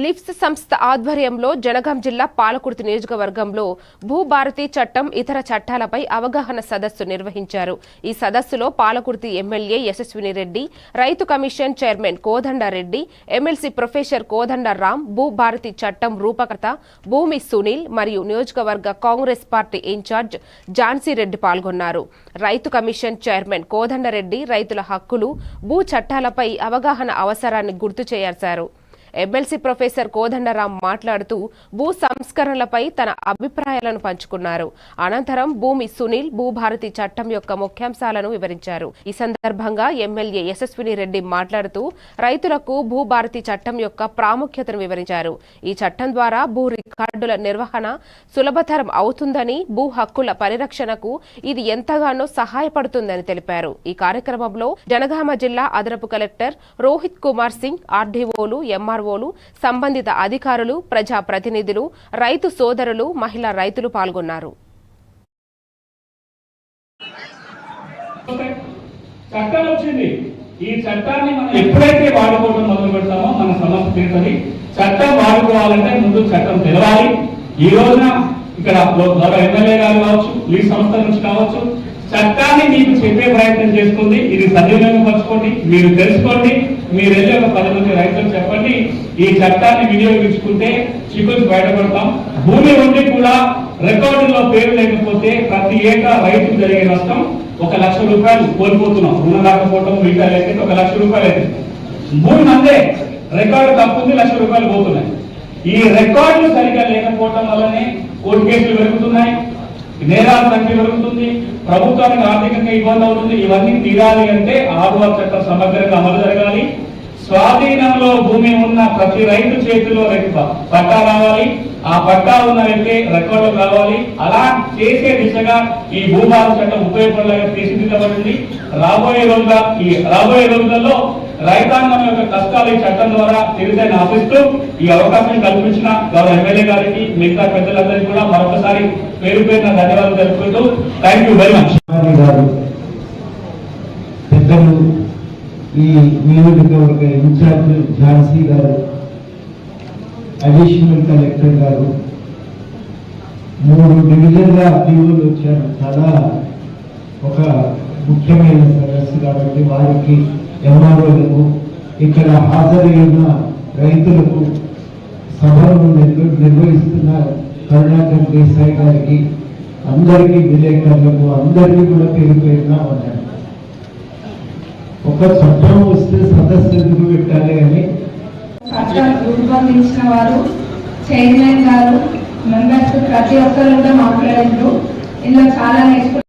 Lifts సంస్థ ఆధ్వర్యంలో జనగాం జిల్లా పాలకుర్తి నియోజకవర్గంలో భూభారతి చట్టం ఇతర చట్టాలపై అవగాహన సదస్సు నిర్వహించారు. ఈ సదస్సులో పాలకుర్తి ఎమ్మెల్యే యశస్విని రెడ్డి రైతు commission chairman Kodandareddy MLC professor Kodandaram Bhubharati చట్టం రూపకర్త భూమి సునీల్ మరియు నియోజకవర్గ Congress party in charge Jhansi Reddy పాల్గొన్నారు. రైతు కమిషన్ చైర్మన్ కోదండరెడ్డి రైతుల హక్కులు భూ చట్టాలపై అవగాహన అవసరాన్ని గుర్తు చేశారు ఎమ్మెల్సీ ప్రొఫెసర్ కోదండరాం మాట్లాడుతూ భూ సంస్కరణలపై తన అభిప్రాయాలను పంచుకున్నారు. అనంతరం భూమి సునీల్ భూభారతి చట్టం యొక్క ముఖ్యాంశాలను వివరించారు. ఈ సందర్భంగా ఎమ్మెల్యే యశస్విని రెడ్డి మాట్లాడుతూ రైతులకు భూభారతి చట్టం యొక్క ప్రాముఖ్యతను వివరించారు. ఈ చట్టం ద్వారా భూ రికార్డుల నిర్వహణ సులభతరం అవుతుందని భూ హక్కుల పరిరక్షణకు ఇది ఎంతగానో సహాయపడుతుందని తెలిపారు. ఈ కార్యక్రమంలో జనగామ జిల్లా అదనపు కలెక్టర్ రోహిత్ కుమార్ సింగ్ ఆర్డీఓలు ఎంఆర్ఓలు సంబంధిత అధికారులు ప్రజాప్రతినిధులు రైతు సోదరులు మహిళా రైతులు పాల్గొన్నారు. చట్టం వచ్చింది. ఈ చట్టాన్ని మనం ఎప్పుడైతే వాడుకోవడం మొదలు పెడతామో మన సమస్య తీరుతుంది. చట్టం వాడుకోవాలంటే ముందు చట్టం తెలవాలి. ఈ రోజున ఇక్కడ గౌరవ ఎమ్మెల్యే గారు కావచ్చు ఈ సంస్థ నుంచి కావచ్చు చట్టాన్ని మీకు చెప్పే ప్రయత్నం చేస్తుంది. ఇది సద్వినియోగపరచుకోండి మీరు తెలుసుకోండి. మీరు వెళ్ళి ఒక పది మంది రైతులకు చెప్పండి. ఈ చట్టాన్ని వినియోగించుకుంటే చిక్కులు బయటపడతాం. భూమి ఉండి కూడా రికార్డులో పేరు లేకపోతే ప్రతి ఏటా రైతు జరిగే నష్టం ఒక లక్ష రూపాయలు కోల్పోతున్నాం. రుణం రాకపోవటం మిగతా లేకపోతే ఒక లక్ష రూపాయలు అయితే. భూమి అందే. రికార్డు తప్పుంది లక్ష రూపాయలు పోతున్నాయి. ఈ రికార్డులు సరిగా లేకపోవటం వల్లనే కోర్టు కేసులు పెరుగుతున్నాయి. నేరాల సంఖ్య పెరుగుతుంది. ప్రభుత్వానికి ఆర్థికంగా ఇబ్బంది అవుతుంది. ఇవన్నీ తీరాలి అంటే ఆరువ చట్టం సమగ్రంగా అమలు జరగాలి. స్వాధీనంలో భూమి ఉన్న ప్రతి రైతు చేతిలో రైతు పట్టా రావాలి. ఆ పట్టా ఉన్న వ్యక్తి రికార్డు కావాలి అలా చేసే దిశగా ఈ భూభార చట్టం ఉపయోగపడలేక తీర్చిదిద్దబడింది. రాబోయే రోజుల ఈ రాబోయే రోజులలో రైతాంగం యొక్క కష్టాలు ఈ చట్టం ద్వారా తీరుతాయని ఆశిస్తూ ఈ అవకాశం కల్పించిన గౌరవ ఎమ్మెల్యే గారికి మిగతా పెద్దలందరికీ కూడా మరొకసారి పేరు పేరున ధన్యవాదాలు తెలుపుతూ థ్యాంక్ యూ వెరీ మచ్ గారు పెద్దలు ఈ నియోజకవర్గ ఇన్ఛార్జ్ ఝాన్సీ గారు అడిషనల్ కలెక్టర్ గారు మూడు డివిజన్ల అధివులు వచ్చారు. చాలా ఒక ముఖ్యమైన సదస్సు కాబట్టి వారికి ఎంఆర్ఓలకు ఇక్కడ హాజరైన రైతులకు సభను నిర్వ- నిర్వహిస్తున్న కరుణాకర్ దేశాయి గారికి. అందరికీ విలేకరులకు అందరికీ కూడా పేరు పేరున ఉన్నాను ఒక చట్టం వస్తే సదస్సు ఎందుకు పెట్టాలి అని? రూపొందించిన వారు చైర్మన్ గారు మెంబర్స్ ప్రతి ఒక్కరు కూడా మాట్లాడారు ఇందులో చాలా నేర్చుకున్నాం